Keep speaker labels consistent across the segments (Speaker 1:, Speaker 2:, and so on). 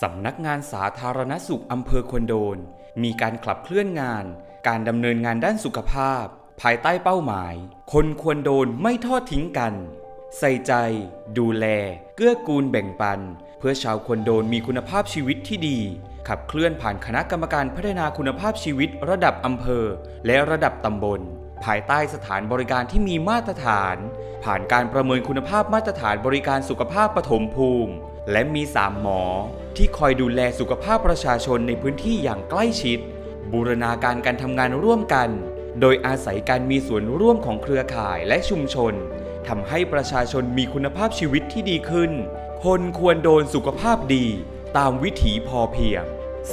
Speaker 1: สำนักงานสาธารณสุขอำเภอควนโดน มีการขับเคลื่อนงาน การดำเนินงานด้านสุขภาพ ภายใต้เป้าหมาย คนควรโดนไม่ทอดทิ้งกัน ใส่ใจ ดูแล เกื้อกูลแบ่งปัน เพื่อชาวควรโดนมีคุณภาพชีวิตที่ดี ขับเคลื่อนผ่านคณะกรรมการพัฒนาคุณภาพชีวิตระดับอำเภอ และระดับตำบล ภายใต้สถานบริการที่มีมาตรฐาน ผ่านการประเมินคุณภาพมาตรฐานบริการสุขภาพปฐมภูมิ และมี 3 หมอ ที่คอยดูแลสุขภาพประชาชนในพื้นที่อย่างใกล้ชิด บูรณาการการทำงานร่วมกัน โดยอาศัยการมีส่วนร่วมของเครือข่ายและชุมชนทำให้ประชาชนมีคุณภาพชีวิตที่ดีขึ้น คนควรโดนสุขภาพดี ตามวิถีพอเพียง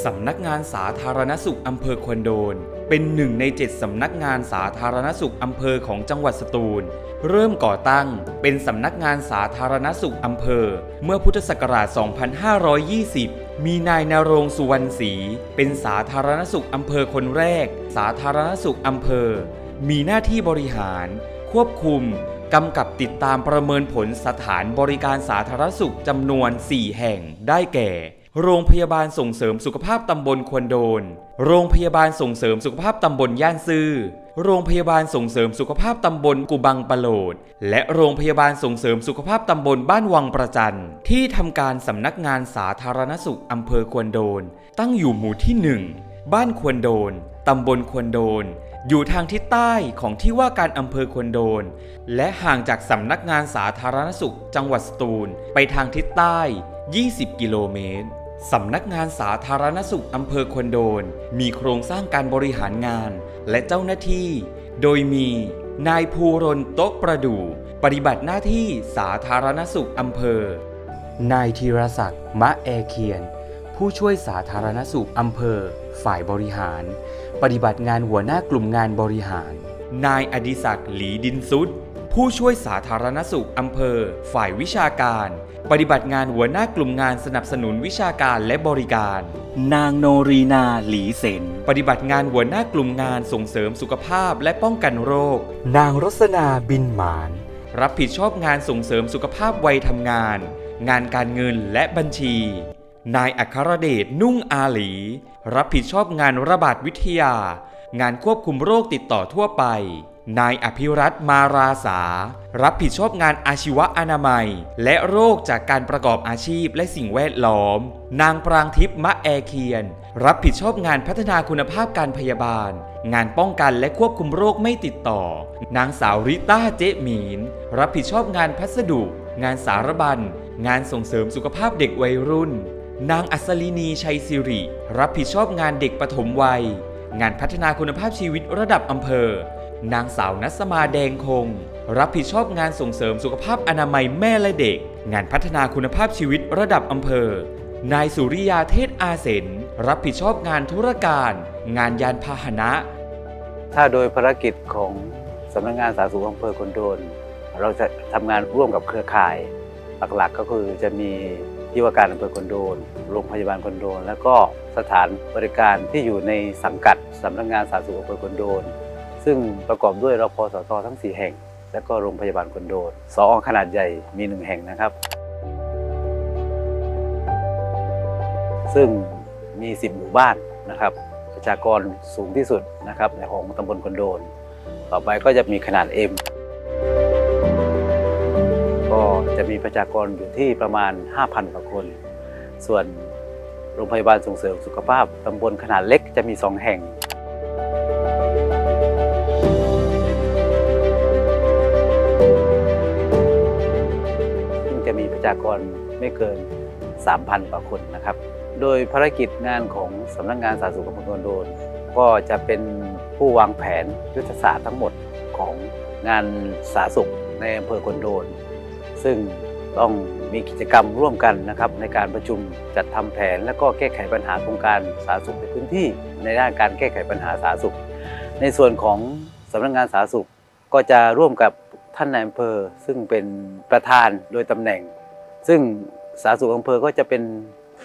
Speaker 1: สำนักงานสาธารณสุขอำเภอควนโดน เป็นหนึ่งในเจ็ดสำนักงานสาธารณสุขอำเภอของจังหวัดสตูล เริ่มก่อตั้งเป็นสำนักงานสาธารณสุขอำเภอ เมื่อพุทธศักราช 2520 มีนายนารงสุวรรณศรีเป็นสาธารณสุขอำเภอคนแรก สาธารณสุขอำเภอ มีหน้าที่บริหาร ควบคุมกำกับติดตามประเมินผลสถานบริการสาธารณสุขจำนวน 4 แห่งได้แก่ โรงพยาบาลส่งเสริมสุขภาพตำบลควนโดน โรงพยาบาลส่งเสริมสุขภาพตำบลย่านซื่อ โรงพยาบาลส่งเสริมสุขภาพตำบลกุบังปะโลด และโรงพยาบาลส่งเสริมสุขภาพตำบลบ้านวังประจัน ที่ทำการสำนักงานสาธารณสุขอำเภอควนโดน ตั้งอยู่หมู่ที่ 1 บ้านควนโดนตำบลควนโดนอยู่ทางทิศใต้ของที่ว่าการอำเภอควนโดน และห่างจากสำนักงานสาธารณสุขจังหวัดสตูล ไปทางทิศใต้ 20 กิโลเมตร สำนักงานสาธารณสุขอำเภอควนโดน มีโครงสร้างการบริหารงานและเจ้าหน้าที่ โดยมี นายภูรนโต๊ะประดู่ปฏิบัติหน้าที่สาธารณสุขอำเภอ นายธีรศักดิ์มะแอเคียน ผู้ช่วยสาธารณสุขอำเภอ ฝ่ายบริหาร ปฏิบัติงานหัวหน้ากลุ่มงานบริหาร นายอดิศักดิ์หลีดินซุด ผู้ช่วยสาธารณสุขอำเภอ ฝ่ายวิชาการ ปฏิบัติงานหัวหน้ากลุ่มงานสนับสนุนวิชาการและบริการ นางโนรีนาหลีเซนปฏิบัติงานหัวหน้ากลุ่มงานส่งเสริมสุขภาพและป้องกันโรค นางรสนาบินหมาน รับผิดชอบงานส่งเสริมสุขภาพวัยทำงาน งานการเงินและบัญชี นายอัครเดชนุ่งอาหลี รับผิดชอบงานระบาดวิทยา งานควบคุมโรคติดต่อทั่วไป นายอภิรัตน์มาราสา รับผิดชอบงานอาชีวะอนามัย และโรคจากการประกอบอาชีพและสิ่งแวดล้อม นางปรางทิพย์มะแอเคียน รับผิดชอบงานพัฒนาคุณภาพการพยาบาล งานป้องกันและควบคุมโรคไม่ติดต่อ นางสาวริต้าเจมีน รับผิดชอบงานพัสดุ งานสารบัญ งานส่งเสริมสุขภาพเด็กวัยรุ่น นางอัศลินีชัยสิริ รับผิดชอบงานเด็กปฐมวัย งานพัฒนาคุณภาพชีวิตระดับอำเภอ นางสาวนัสมาแดงคง รับผิดชอบงานส่งเสริมสุขภาพอนามัยแม่และเด็ก งานพัฒนาคุณภาพชีวิตระดับอำเภอ นายสุริยาเทศอาเสนรับผิดชอบงานธุรการ งานยานพาหนะ
Speaker 2: ถ้าโดยภารกิจของสำนักงานสาธารณสุขอำเภอคนโดน เราจะทำงานร่วมกับเครือข่าย หลักๆก็คือจะมีที่ว่าการอำเภอคนโดน โรงพยาบาลคนโดน แล้วก็สถานบริการที่อยู่ในสังกัดสำนักงานสาธารณสุขอำเภอคนโดน ซึ่งประกอบด้วยรพสตทั้ง 4 แห่ง และก็โรงพยาบาลคนโดนสอขนาดใหญ่มีหนึ่งแห่งนะครับ ซึ่งมี 10 หมู่บ้านนะครับ ประชากรสูงที่สุดนะครับในของตำบลคนโดน ต่อไปก็จะมีขนาด M ก็จะมีประชากรอยู่ที่ประมาณ 5,000กว่าคน ส่วนโรงพยาบาลส่งเสริมสุขภาพตำบลขนาดเล็กจะมี 2 แห่งากรไม่เกิน 3,000 กว่าคนนะครับ โดยภารกิจงานของสำนักงานสาธารณสุขอำเภอโนนโดน ก็จะเป็นผู้วางแผนยุทธศาสตร์ทั้งหมดของงานสาธารณสุขในอำเภอคนโดน ซึ่งต้องมีกิจกรรมร่วมกันนะครับในการประชุมจัดทำแผน และก็แก้ไขปัญหาโครงการสาธารณสุขในพื้นที่ ในด้านการแก้ไขปัญหาสาธารณสุข ในส่วนของสำนักงานสาธารณสุขก็จะร่วมกับท่านนายอำเภอซึ่งเป็นประธานโดยตำแหน่ง ซึ่งสาธารณสุขอำเภอก็จะเป็น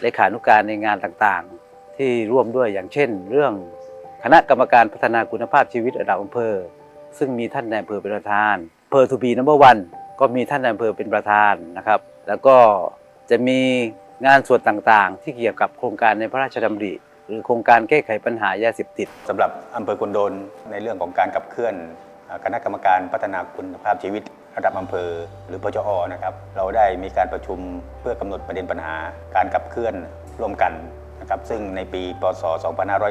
Speaker 2: เลขานุการในงานต่างๆ ที่ร่วมด้วยอย่างเช่น เรื่องคณะกรรมการพัฒนาคุณภาพชีวิตระดับอำเภอ ซึ่งมีท่านนายอำเภอเป็นประธานอำเภอทูบีนัมเบอร์วันก็มีท่านนายอำเภอเป็นประธานนะครับ แล้วก็จะมีงานส่วนต่างๆ ที่เกี่ยวกับโครงการในพระราชดำริ หรือโครงการแก้ไขปัญหายาเสพติด
Speaker 3: สำหรับอำเภอกุนโดนในเรื่องของการขับเคลื่อน คณะกรรมการพัฒนาคุณภาพชีวิตระดับอำเภอ หรือพจอนะครับ เราได้มีการประชุมเพื่อกำหนดประเด็นปัญหา การขับเคลื่อนร่วมกันนะครับ ซึ่งในปีพศ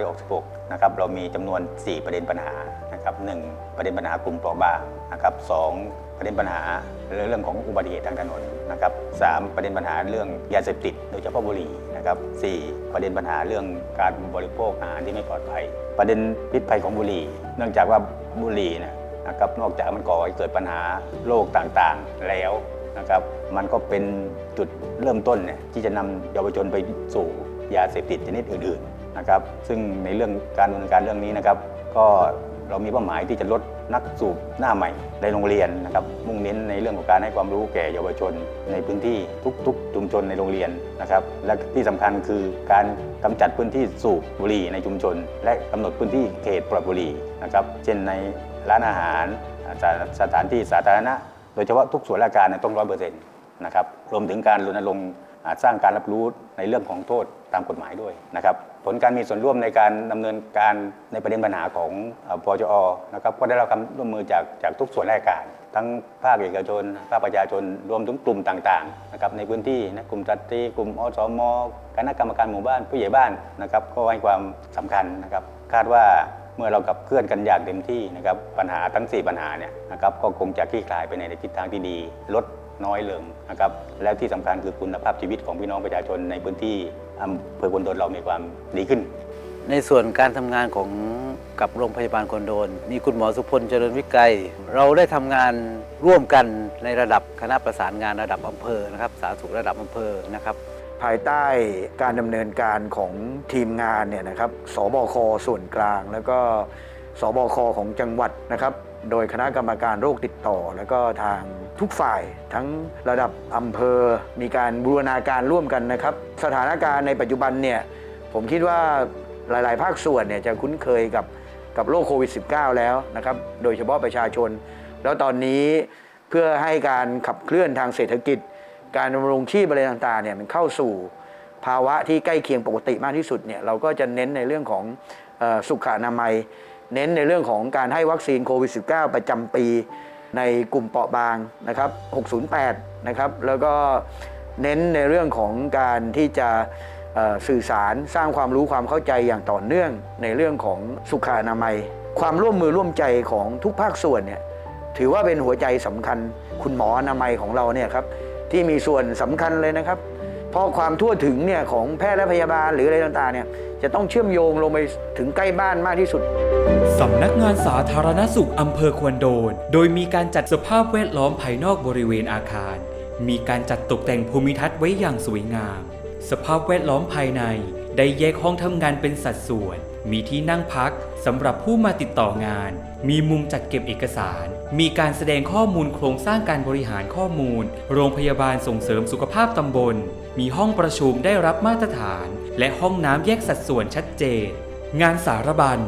Speaker 3: 2566 นะครับ เรามีจำนวน 4 ประเด็นปัญหานะครับหนึ่งประเด็นปัญหากลุ่มเปราะบางนะครับสองประเด็นปัญหาเรื่องของอุบัติเหตุทางถนนนะครับสามประเด็นปัญหาเรื่องยาเสพติดโดยเฉพาะบุหรี่นะครับสี่ประเด็นปัญหาเรื่องการบริโภคอาหารที่ไม่ปลอดภัย ประเด็นพิษภัยของบุหรี่ เนื่องจากว่าบุหรี่เนะ นะครับนอกจากมันก่อให้เกิดปัญหาโรคต่างๆแล้วนะครับมันก็เป็นจุดเริ่มต้นเนี่ยที่จะนำเยาวชนไปสู่ยาเสพติดชนิดอื่นๆนะครับซึ่งในเรื่องการดำเนินการเรื่องนี้นะครับ ก็เรามีเป้าหมายที่จะลดนักสูบหน้าใหม่ในโรงเรียนนะครับมุ่งเน้นในเรื่องของการให้ความรู้แก่เยาวชน ในพื้นที่ทุกๆชุมชนในโรงเรียนนะครับและที่สำคัญคือการกำจัดพื้นที่สูบบุหรี่ในชุมชน และกำหนดพื้นที่เขตปลอดบุหรี่นะครับเช่นใน ร้านอาหารสถสถานที่สาธารณะ โดยเฉพาะทุกส่วนราชการต้องร้อยเปอร์เซ็นต์นะครับรวมถึงการรณรงค์สร้างการรับรู้ในเรื่องของโทษตามกฎหมายด้วยนะครับผลการมีส่วนร่วมในการดำเนินการในประเด็นปัญหาของปจอนะครับก็ได้รับความร่วมมือจากจากทุกส่วนราชการ ทั้งภาคเอกชน ภาคประชาชนรวมถึงกลุ่มต่างๆนะครับในพื้นที่นะกลุ่มสตรีกลุ่มอสมคณะกรรมการหมู่บ้านผู้ใหญ่บ้านนะครับก็ให้ความสำคัญนะครับคาดว่า เมื่อเรากับเคลื่อนกันอย่างเต็มที่นะครับปัญหาทั้ง 4 ปัญหาเนี่ยนะครับก็คงจะคลี่คลายไปในทิศทางที่ดี ลดน้อยลงนะครับและที่สำคัญคือคุณภาพชีวิตของพี่น้องประชาชนในพื้นที่อำเภอบุญโดนเรามีความดีขึ้น
Speaker 2: ในส่วนการทำงานของกับโรงพยาบาลคนโดนมีคุณหมอสุพลเจริญวิกัยเราได้ทำงานร่วมกันในระดับคณะประสานงานระดับอำเภอนะครับสาธารณสุขระดับอำเภอนะครับ
Speaker 4: ภายใต้การดำเนินการของทีมงานเนี่ยนะครับสบคส่วนกลาง แล้วก็สบคของจังหวัดนะครับโดยคณะกรรมการโรคติดต่อ แล้วก็ทางทุกฝ่ายทั้งระดับอำเภอ มีการบูรณาการร่วมกันนะครับ สถานการณ์ในปัจจุบันเนี่ยผมคิดว่าหลาย ๆ ภาคส่วนเนี่ยจะคุ้นเคยกับกับโรคโควิด -19 แล้วนะครับ โดยเฉพาะประชาชน แล้วตอนนี้เพื่อให้การขับเคลื่อนทางเศรษฐกิจ การดำรงชีพอะไรต่างๆเนี่ยมันเข้าสู่ภาวะที่ใกล้เคียงปกติมากที่สุดเนี่ยเราก็จะเน้นในเรื่องของสุขอนามัย เน้นในเรื่องของการให้วัคซีนโควิด -19 ประจำปีในกลุ่มเปราะบางนะครับ 608 นะครับ แล้วก็เน้นในเรื่องของการที่จะสื่อสารสร้างความรู้ความเข้าใจอย่างต่อเนื่องในเรื่องของสุขอนามัย ความร่วมมือร่วมใจของทุกภาคส่วนเนี่ยถือว่าเป็นหัวใจสำคัญคุณหมออนามัยของเราเนี่ยครับ ที่มีส่วนสำคัญเลยนะครับ เพราะความทั่วถึงเนี่ยของแพทย์และพยาบาลหรืออะไรต่างๆเนี่ยจะต้องเชื่อมโยงลงไปถึงใกล้บ้านมากที่สุด
Speaker 1: สำนักงานสาธารณสุขอำเภอควรโดน โดยมีการจัดสภาพแวดล้อมภายนอกบริเวณอาคาร มีการจัดตกแต่งภูมิทัศน์ไว้อย่างสวยงาม สภาพแวดล้อมภายใน ได้แยกห้องทำงานเป็นสัดส่วน มีที่นั่งพักสำหรับผู้มาติดต่องาน มีมุมจัดเก็บเอกสาร มีการแสดงข้อมูลโครงสร้างการบริหารข้อมูล โรงพยาบาลส่งเสริมสุขภาพตำบล มีห้องประชุมได้รับมาตรฐาน และห้องน้ำแยกสัดส่วนชัดเจน งานสารบัญ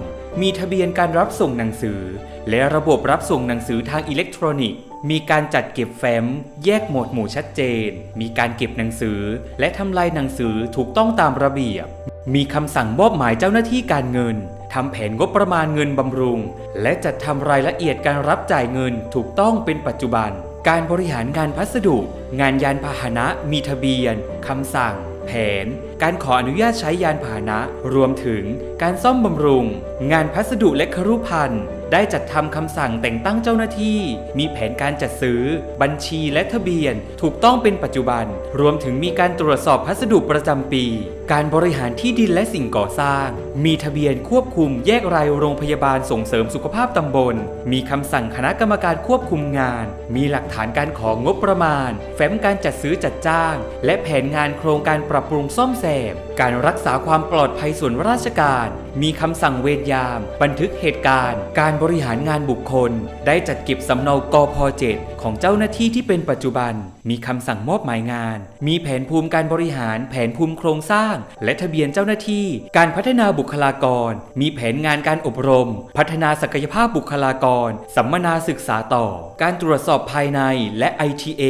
Speaker 1: มีทะเบียนการรับส่งหนังสือ และระบบรับส่งหนังสือทางอิเล็กทรอนิกส์มีการจัดเก็บแฟ้ม แยกหมวดหมู่ชัดเจน มีการเก็บหนังสือ และทำลายหนังสือถูกต้องตามระเบียบ มีคำสั่งมอบหมายเจ้าหน้าที่การเงินทำแผนงบประมาณเงินบำรุง และจัดทำรายละเอียดการรับจ่ายเงินถูกต้องเป็นปัจจุบัน การบริหารงานพัสดุ งานยานพาหนะมีทะเบียนคำสั่ง แผน การขออนุญาตใช้ยานพาหนะ รวมถึงการซ่อมบำรุง งานพัสดุและครุภัณฑ์ได้จัดทำคำสั่งแต่งตั้งเจ้าหน้าที่ มีแผนการจัดซื้อ บัญชีและทะเบียน ถูกต้องเป็นปัจจุบัน รวมถึงมีการตรวจสอบพัสดุประจำปีการบริหารที่ดินและสิ่งก่อสร้าง มีทะเบียนควบคุมแยกรายโรงพยาบาลส่งเสริมสุขภาพตำบล มีคำสั่งคณะกรรมการควบคุมงาน มีหลักฐานการของงบประมาณ แฟ้มการจัดซื้อจัดจ้าง และแผนงานโครงการปรับปรุงซ่อมแซม การรักษาความปลอดภัยส่วนราชการ มีคำสั่งเวรยาม บันทึกเหตุการณ์ การบริหารงานบุคคล ได้จัดเก็บสำเนากพ7ของเจ้าหน้าที่ที่เป็นปัจจุบัน มีคำสั่งมอบหมายงาน มีแผนภูมิการบริหาร แผนภูมิโครงสร้างและทะเบียนเจ้าหน้าที่ การพัฒนาบุคลากร มีแผนงานการอบรม พัฒนาศักยภาพบุคลากร สัมมนาศึกษาต่อ การตรวจสอบภายในและ ITA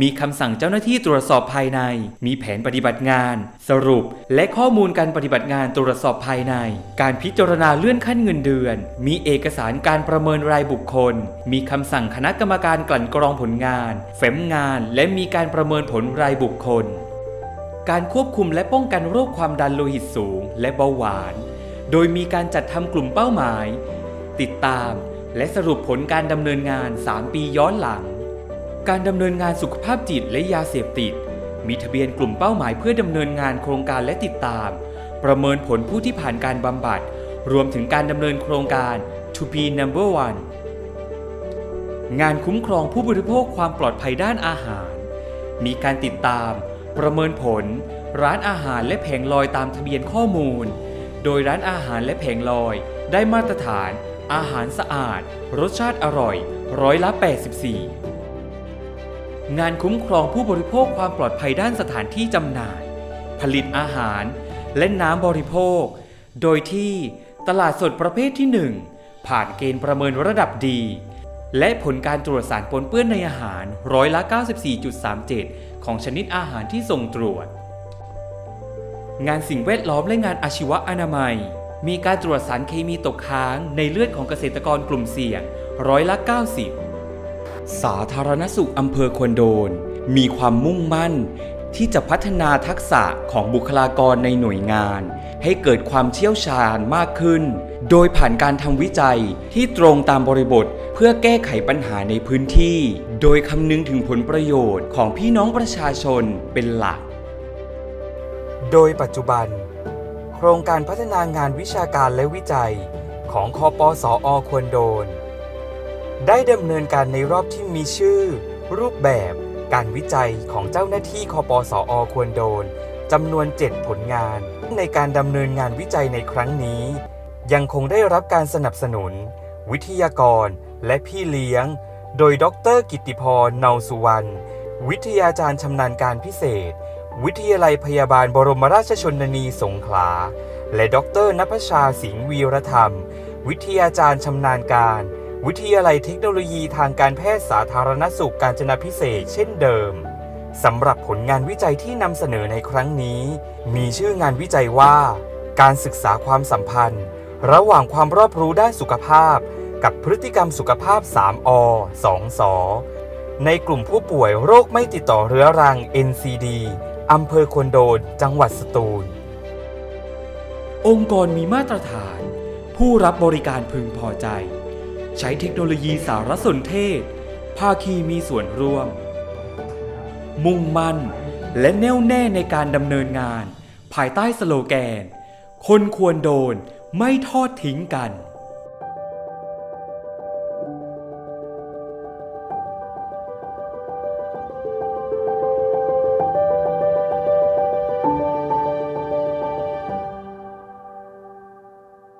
Speaker 1: มีคำสั่งเจ้าหน้าที่ตรวจสอบภายใน มีแผนปฏิบัติงาน สรุป และข้อมูลการปฏิบัติงานตรวจสอบภายใน การพิจารณาเลื่อนขั้นเงินเดือน มีเอกสารการประเมินรายบุคคล มีคำสั่งคณะกรรมการกลั่นกรองผลงานเฟ้มงาน และมีการประเมินผลรายบุคคล การควบคุมและป้องกันโรคความดันโลหิตสูง และเบาหวาน โดยมีการจัดทำกลุ่มเป้าหมาย ติดตามและสรุปผลการดำเนินงาน 3 ปีย้อนหลัง การดำเนินงานสุขภาพจิตและยาเสพติด มีทะเบียนกลุ่มเป้าหมายเพื่อดำเนินงานโครงการและติดตาม ประเมินผลผู้ที่ผ่านการบำบัด รวมถึงการดำเนินโครงการ To be number one งานคุ้มครองผู้บริโภคความปลอดภัยด้านอาหาร มีการติดตาม ประเมินผล ร้านอาหารและแผงลอยตามทะเบียนข้อมูล โดยร้านอาหารและแผงลอย ได้มาตรฐาน อาหารสะอาด รสชาติอร่อย ร้อยละ 84 งานคุ้มครองผู้บริโภคความปลอดภัยด้านสถานที่จำหน่าย ผลิตอาหารและน้ำบริโภค โดยที่ตลาดสดประเภทที่ 1 ผ่านเกณฑ์ประเมินระดับดี และผลการตรวจสารปนเปื้อนในอาหารร้อยละ 94.37 ของชนิดอาหารที่ส่งตรวจ งานสิ่งแวดล้อมและงานอาชีวะอนามัย มีการตรวจสารเคมีตกค้างในเลือดของเกษตรกรกลุ่มเสี่ยงร้อยละ 90 สาธารณสุขอำเภอควนโดน มีความมุ่งมั่น ที่จะพัฒนาทักษะของบุคลากรในหน่วยงาน ให้เกิดความเชี่ยวชาญมากขึ้น โดยผ่านการทำวิจัยที่ตรงตามบริบทเพื่อแก้ไขปัญหาในพื้นที่ โดยคำนึงถึงผลประโยชน์ของพี่น้องประชาชนเป็นหลัก โดยปัจจุบัน โครงการพัฒนางานวิชาการและวิจัยของคอปสอควรโดน ได้ดำเนินการในรอบที่มีชื่อ รูปแบบ การวิจัยของเจ้าหน้าที่คอปสอควรโดนจำนวน 7 ผลงาน ในการดำเนินงานวิจัยในครั้งนี้ ยังคงได้รับการสนับสนุน วิทยากรและพี่เลี้ยง โดยดร กิตติพรเนาสุวรรณวิทยาจารย์ชำนาญการพิเศษ วิทยาลัยพยาบาลบรมราชชนนีสงขลา และดรนภชาสิงห์วีรธรรม วิทยาจารย์ชำนาญการ วิทยาลัยเทคโนโลยีทางการแพทย์สาธารณสุขการจนาพิเศษเช่นเดิมสำหรับผลงานวิจัยที่นำเสนอในครั้งนี้ มีชื่องานวิจัยว่า การศึกษาความสัมพันธ์ ระหว่างความรอบรู้ด้านสุขภาพ กับพฤติกรรมสุขภาพ 3อ2สในกลุ่มผู้ป่วยโรคไม่ติดต่อเรื้อรัง NCD อำเภอควนโดน จังหวัดสตูล องค์กรมีมาตรฐาน ผู้รับบริการพึงพอใจ ใช้เทคโนโลยีสารสนเทศ ภาคีมีส่วนร่วม มุ่งมั่น และแน่วแน่ในการดำเนินงาน ภายใต้สโลแกน คนควรโดนไม่ทอดทิ้งกัน